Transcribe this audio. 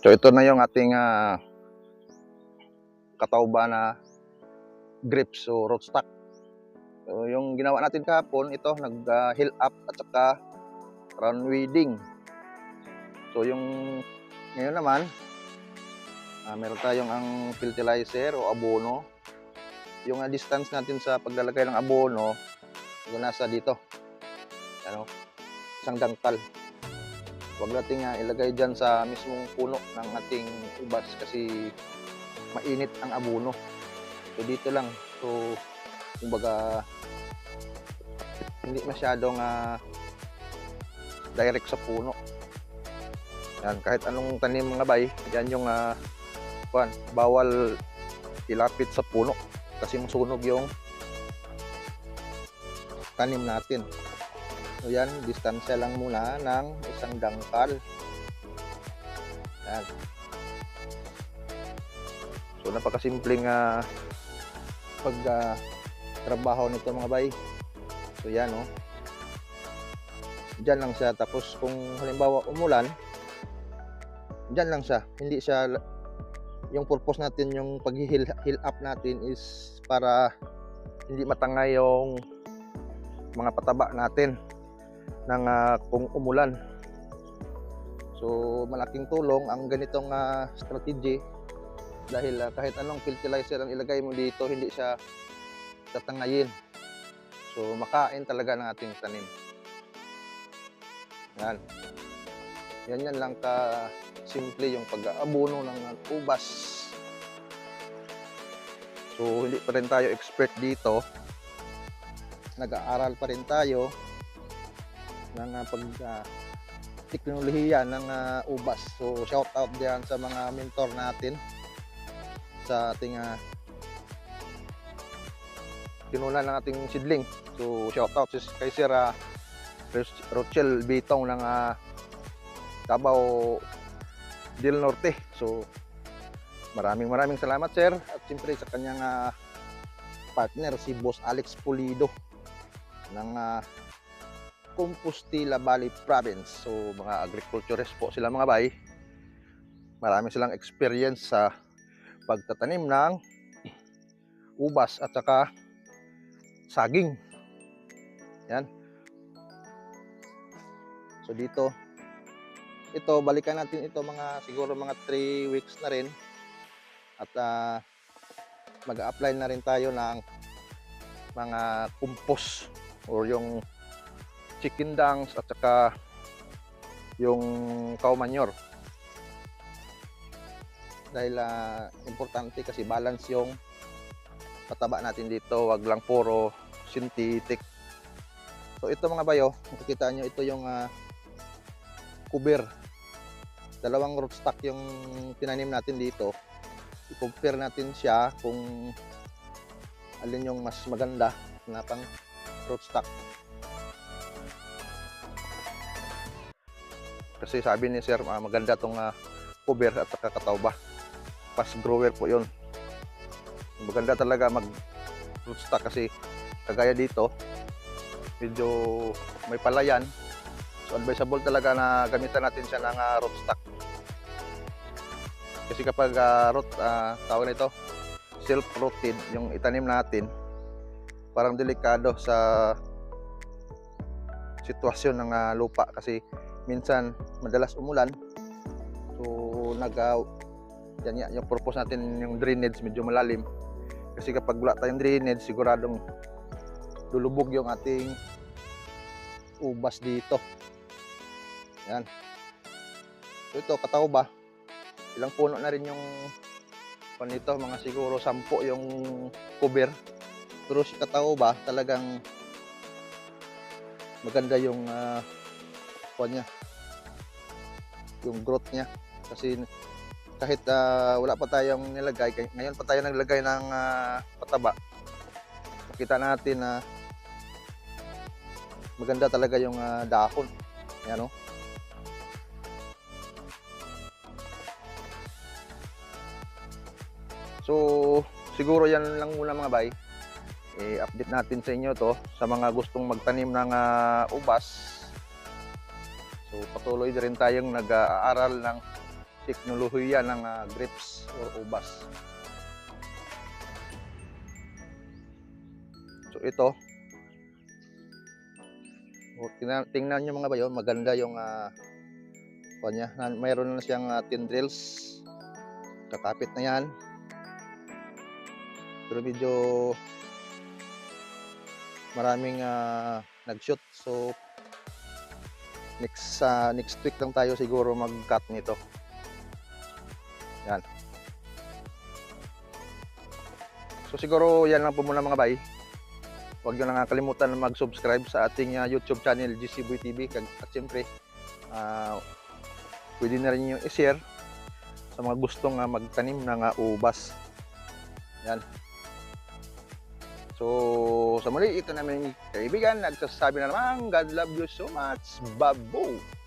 So ito na yung ating uh, katawba na grips o rootstock. So yung ginawa natin kahapon, ito nag-hill up at saka round weeding. So yung ngayon naman, ah, meron tayong ang fertilizer o abono. Yung ah, distance natin sa paglalagay ng abono, yung nasa dito. Ano, isang dangkal. Huwag nating ah, ilagay dyan sa mismong puno ng ating ubas kasi mainit ang abono. So dito lang. So kumbaga hindi masyadong ah, direct sa puno. Yan, kahit anong tanim mga bay, yan yung ah, kuwan, bawal ilapit sa puno kasi masunog yung tanim natin. So yan, distansya lang muna ng isang dangkal. Yan. So napakasimpleng uh, pag ah, trabaho nito mga bay. So yan oh. Diyan lang siya tapos kung halimbawa umulan, diyan lang siya. Hindi siya yung purpose natin yung pag-heal heal up natin is para hindi matangay yung mga pataba natin ng ah, kung umulan. So malaking tulong ang ganitong ah, strategy dahil ah, kahit anong fertilizer ang ilagay mo dito hindi siya tatangayin. So makain talaga ng ating tanim. Yan. Yan yan lang ka simple yung pag-aabono ng ubas. So hindi pa rin tayo expert dito. Nag-aaral pa rin tayo ng uh, pag ah, teknolohiya ng ah, ubas. So shout out diyan sa mga mentor natin sa ating uh, kinunan ng ating sidling. So shout out kay Sir ah, Ros- Rochel Bitong ng uh, Cabao del Norte. So maraming maraming salamat sir at siyempre sa kanyang ah, partner si Boss Alex Pulido ng ah, Compostela Valley Province. So mga agriculturist po sila mga bay. Marami silang experience sa pagtatanim ng ubas at saka saging. Yan. So dito ito balikan natin ito mga siguro mga 3 weeks na rin at ah, mag-apply na rin tayo ng mga compost or yung chicken dungs at saka yung cow manure. Dahil ah, importante kasi balance yung pataba natin dito, wag lang puro synthetic. So ito mga bayo, makikita nyo ito yung ah, cover. Dalawang rootstock yung tinanim natin dito. I-compare natin siya kung alin yung mas maganda na pang rootstock. Kasi sabi ni sir, ah, maganda tong uh, cover at saka katawba. Fast grower po yun. Maganda talaga mag rootstock kasi kagaya dito, medyo may palayan. So advisable talaga na gamitan natin siya ng uh, rootstock. Kasi kapag uh, root, uh, tawag nito, self-rooted, yung itanim natin, parang delikado sa sitwasyon ng uh, lupa kasi minsan madalas umulan. So nag uh, yan, yan, yung purpose natin yung drainage medyo malalim. Kasi kapag wala tayong drainage siguradong lulubog yung ating ubas dito. Yan. So ito kataw ba? Ilang puno na rin yung panito mga siguro sampo yung cover. Pero si kataw ba talagang maganda yung uh, niya yung growth niya. Kasi kahit uh, wala pa tayong nilagay ngayon pa tayo naglagay ng uh, pataba. Makita natin na maganda talaga yung uh, dahon. Yan o so siguro yan lang muna mga bay. I-update natin sa inyo to sa mga gustong magtanim ng uh, ubas So patuloy din tayong nag-aaral ng teknolohiya ng ah, grapes or ubas. So ito, o, tingnan, tingnan nyo mga bayo, maganda yung uh, kanya. Na, mayroon na siyang uh, tendrils. Kakapit na yan. Pero medyo maraming ah, nag-shoot. So next ah, next week lang tayo siguro mag-cut nito. Yan. So siguro yan lang po muna mga bay. Huwag nyo lang kalimutan na mag-subscribe sa ating ah, YouTube channel GC Boy TV. At siyempre, ah, pwede na rin yung i-share sa mga gustong ah, magtanim ng ah, ubas. Yan. So, sa muli, ito namin kaibigan, nagsasabi na naman, God love you so much. Babo!